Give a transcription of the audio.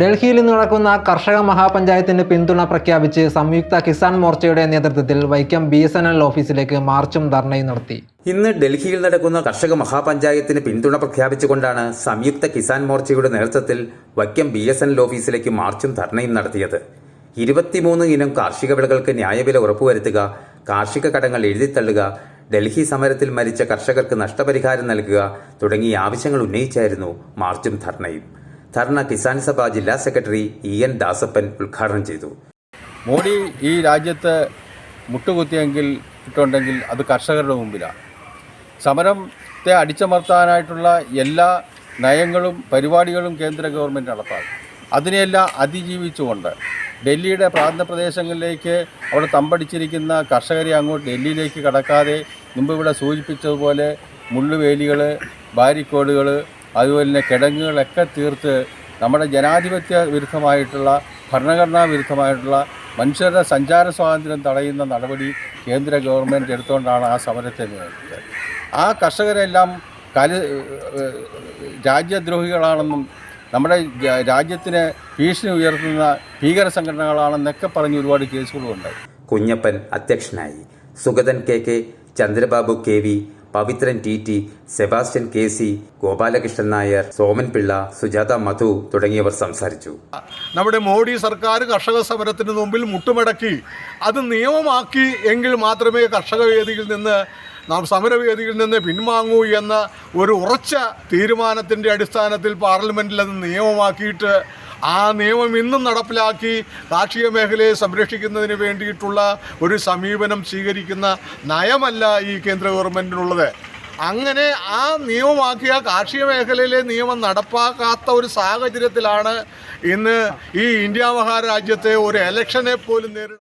ഡൽഹിയിൽ ഇന്ന് നടക്കുന്ന കർഷക മഹാപഞ്ചായത്തിന് പിന്തുണ പ്രഖ്യാപിച്ച് സംയുക്ത കിസാൻ മോർച്ചയുടെ നേതൃത്വത്തിൽ Vaikom B S N L ഓഫീസിലേക്ക് മാർച്ചും ധർണയും നടത്തി. ഇന്ന് ഡൽഹിയിൽ നടക്കുന്ന കർഷക മഹാപഞ്ചായത്തിന് പിന്തുണ പ്രഖ്യാപിച്ചുകൊണ്ടാണ് സംയുക്ത കിസാൻ മോർച്ചയുടെ നേതൃത്വത്തിൽ Vaikom B S N L ഓഫീസിലേക്ക് മാർച്ചും ധർണയും നടത്തിയത്. ഇരുപത്തിമൂന്ന് ഇനം കാർഷിക വിളകൾക്ക് ന്യായവില ഉറപ്പുവരുത്തുക കാർഷിക കടങ്ങൾ എഴുതിത്തള്ളുക ഡൽഹി സമരത്തിൽ മരിച്ച കർഷകർക്ക് നഷ്ടപരിഹാരം നൽകുക തുടങ്ങിയ ആവശ്യങ്ങൾ ഉന്നയിച്ചായിരുന്നു മാർച്ചും ധർണയും. ധർണ കിസാൻ സഭ ജില്ലാ സെക്രട്ടറി ഇ എൻ ദാസപ്പൻ ഉദ്ഘാടനം ചെയ്തു. മോഡി ഈ രാജ്യത്ത് മുട്ടുകുത്തിയെങ്കിൽ ഇട്ടുണ്ടെങ്കിൽ അത് കർഷകരുടെ മുമ്പിലാണ് സമരത്തെ അടിച്ചമർത്താനായിട്ടുള്ള എല്ലാ നയങ്ങളും പരിപാടികളും കേന്ദ്ര ഗവൺമെന്റ് നടപ്പാക്കും. അതിനെയെല്ലാം അതിജീവിച്ചുകൊണ്ട് ഡൽഹിയുടെ പ്രാന്തപ്രദേശങ്ങളിലേക്ക് അവിടെ തമ്പടിച്ചിരിക്കുന്ന കർഷകരെ അങ്ങോട്ട് ഡൽഹിയിലേക്ക് കടക്കാതെ മുമ്പ് ഇവിടെ സൂചിപ്പിച്ചതുപോലെ മുള്ളുവേലികൾ ബാരിക്കോഡുകൾ അതുപോലെ തന്നെ കിടങ്ങുകളൊക്കെ തീർത്ത് നമ്മുടെ ജനാധിപത്യ വിരുദ്ധമായിട്ടുള്ള ഭരണഘടനാ വിരുദ്ധമായിട്ടുള്ള മനുഷ്യരുടെ സഞ്ചാര സ്വാതന്ത്ര്യം തടയുന്ന നടപടി കേന്ദ്ര ഗവൺമെന്റ് എടുത്തുകൊണ്ടാണ് ആ സമരത്തെ നേരിട്ടത്. ആ കർഷകരെല്ലാം കലി രാജ്യദ്രോഹികളാണെന്നും നമ്മുടെ രാജ്യത്തിന് ഭീഷണി ഉയർത്തുന്ന ഭീകര സംഘടനകളാണെന്നൊക്കെ പറഞ്ഞ് ഒരുപാട് കേസുകളുണ്ട്. കുഞ്ഞപ്പൻ അധ്യക്ഷനായി. Sugathan K K Chandrababu K V Pavithran T T Sebastian K C Gopalakrishnan Nair Soman Pillai Sujatha Madhu തുടങ്ങിയവർ സംസാരിച്ചു. നമ്മുടെ മോഡി സർക്കാർ കർഷക സമരത്തിന് മുമ്പിൽ മുട്ടുമടക്കി. അത് നിയമമാക്കി എങ്കിൽ മാത്രമേ കർഷക വേദിയിൽ നിന്ന് നാം സമരവേദിയിൽ നിന്ന് പിൻവാങ്ങൂ എന്ന ഒരു ഉറച്ച തീരുമാനത്തിന്റെ അടിസ്ഥാനത്തിൽ പാർലമെന്റിൽ അത് നിയമമാക്കിയിട്ട് ആ നിയമം ഇന്നും നടപ്പിലാക്കി കാർഷിക മേഖലയെ സംരക്ഷിക്കുന്നതിന് വേണ്ടിയിട്ടുള്ള ഒരു സമീപനം സ്വീകരിക്കുന്ന നയമല്ല ഈ കേന്ദ്ര ഗവൺമെന്റിനുള്ളത് അങ്ങനെ ആ നിയമമാക്കിയ കാർഷിക മേഖലയിലെ നിയമം നടപ്പാക്കാത്ത ഒരു സാഹചര്യത്തിലാണ് ഇന്ന് ഈ ഇന്ത്യ മഹാരാജ്യത്തെ ഒരു എലക്ഷനെ പോലും നേരിടുന്നത്.